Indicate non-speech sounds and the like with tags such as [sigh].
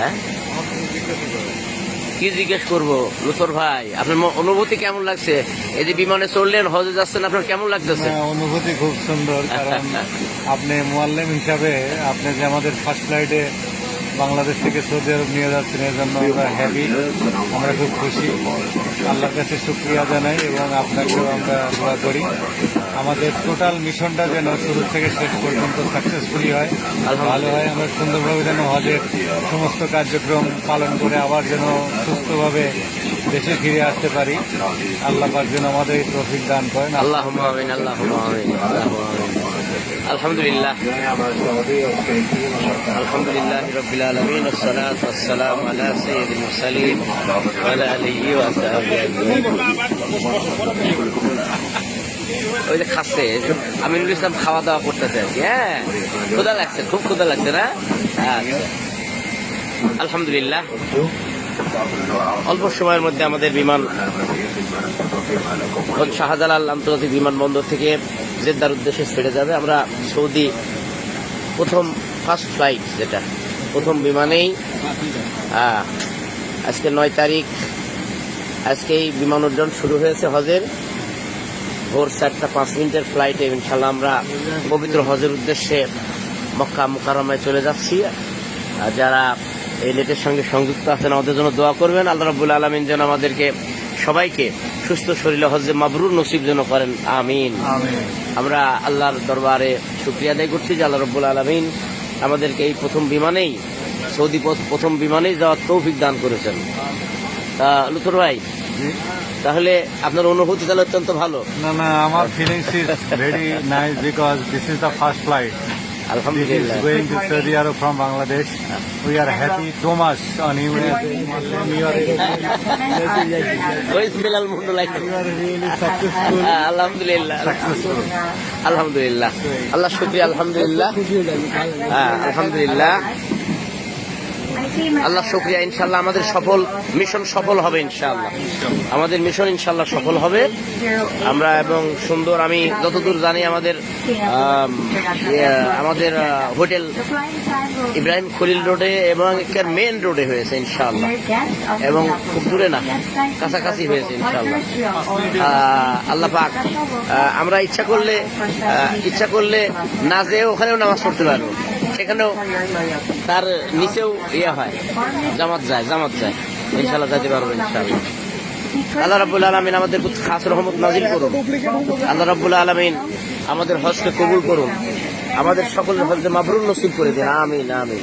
হ্যাঁ? কি জিজ্ঞেস করব? লুথর ভাই আপনার অনুভূতি কেমন লাগছে? এই যে বিমানে চললেন হজে যাচ্ছেন আপনার কেমন লাগতেছে? হ্যাঁ, অনুভূতি খুব সুন্দর কারণ [laughs] আপনি মোয়াল্লেম হিসাবে আপনি যে আমাদের ফার্স্ট ফ্লাইটে বাংলাদেশ থেকে সৌদি আরব নিয়ে যাচ্ছেন এর জন্য আমরা হ্যাপি আমরা খুব খুশি। আল্লাহর কাছে শুক্রিয়া জানাই এবং আপনাকেও আমরা দোয়া করি। আমাদের টোটাল মিশনটা যেন শুরু থেকে শেষ পর্যন্ত সাকসেসফুলি হয়, ভালো হয়। আমরা সুন্দরভাবে যেন হজের সমস্ত কার্যক্রম পালন করে আবার যেন সুস্থভাবে দেশে ফিরে আসতে পারি। আল্লাহ পাক যেন আমাদের এই তৌফিক দান করেন। আল্লাহ আল্লাহ আলহামদুলিল্লাহ। আলহামদুলিল্লাহ রবিল ওই যে খাচ্ছে, আমিনুল ইসলাম খাওয়া দাওয়া করতেছে হ্যাঁ? ক্ষুদা লাগছে, খুব ক্ষুদা লাগছে না? আচ্ছা। আলহামদুলিল্লাহ। অল্প সময়ের মধ্যে আমাদের বিমান, শাহজালাল আন্তর্জাতিক বিমানবন্দর থেকে জেদ্দার উদ্দেশ্যে ছেড়ে যাবে। আমরা সৌদি প্রথম ফার্স্ট ফ্লাইট যেটা, প্রথম বিমানেই আজকে নয় তারিখ, আজকেই বিমান উড্ডয়ন শুরু হয়েছে হজের। ভোর চারটা পাঁচ মিনিটের ফ্লাইটে ইনশাল্লাহ আমরা পবিত্র হজের উদ্দেশ্যে মক্কা মুকারমায় চলে যাচ্ছি। যারা এই নেটের সঙ্গে সংযুক্ত আছেন, আমাদের জন্য দোয়া করবেন। আল্লাহ রবুল আলমিন যেন আমাদেরকে সবাইকে সুস্থ শরীরে হজে মাবরুর নসিব যেন করেন আমিন। আমরা আল্লাহর দরবারে শুক্রিয়া আদায় করছি যে আল্লাহ রব্বুল আলমিন আমাদেরকে এই প্রথম বিমানেই সৌদি প্রথম বিমানেই যাওয়ার তৌফিক দান করেছেন। লুথুর ভাই তাহলে আপনার অনুভূতি তাহলে অত্যন্ত ভালো। না না আমার feelings is very nice because this is the first flight this is আলহামদুলিল্লাহ going to Saudi Arab from Bangladesh we are happy to much on you ওই বিলাল মুন্ডু লাইক সাকসেসফুল আলহামদুলিল্লাহ সাকসেসফুল আলহামদুলিল্লাহ আল্লাহ শুক্রিয়া আলহামদুলিল্লাহ হ্যাঁ আলহামদুলিল্লাহ আল্লাহ শুক্রিয়া ইনশাল্লাহ আমাদের সফল মিশন সফল হবে ইনশাল্লাহ আমাদের মিশন ইনশাল্লাহ সফল হবে। আমরা এবং সুন্দর আমি যতদূর জানি আমাদের ইয়ে, আমাদের হোটেল ইব্রাহিম খলিল রোডে এবং মেন রোডে হয়েছে ইনশাল্লাহ এবং খুব দূরে না কাছাকাছি হয়েছে ইনশাল্লাহ আল্লাহ পাক আমরা ইচ্ছা করলে ইচ্ছা করলে না যেয়ে ওখানেও নামাজ পড়তে পারব। সেখানেও তার নিচেও ইয়ে হয়। জামাত যায় জামাত যায়। ইনশাল্লাহ যাইতে পারব ইনশাল্লাহ আল্লাহ রাবুল আলমিন আমাদের খাস রহমত নাজিল করুন। আল্লাহ রাবুল আলমিন আমাদের হজকে কবুল করুন। আমাদের সকলের হজকে মাবরুল নসিব করে দিন। আমিন আমিন.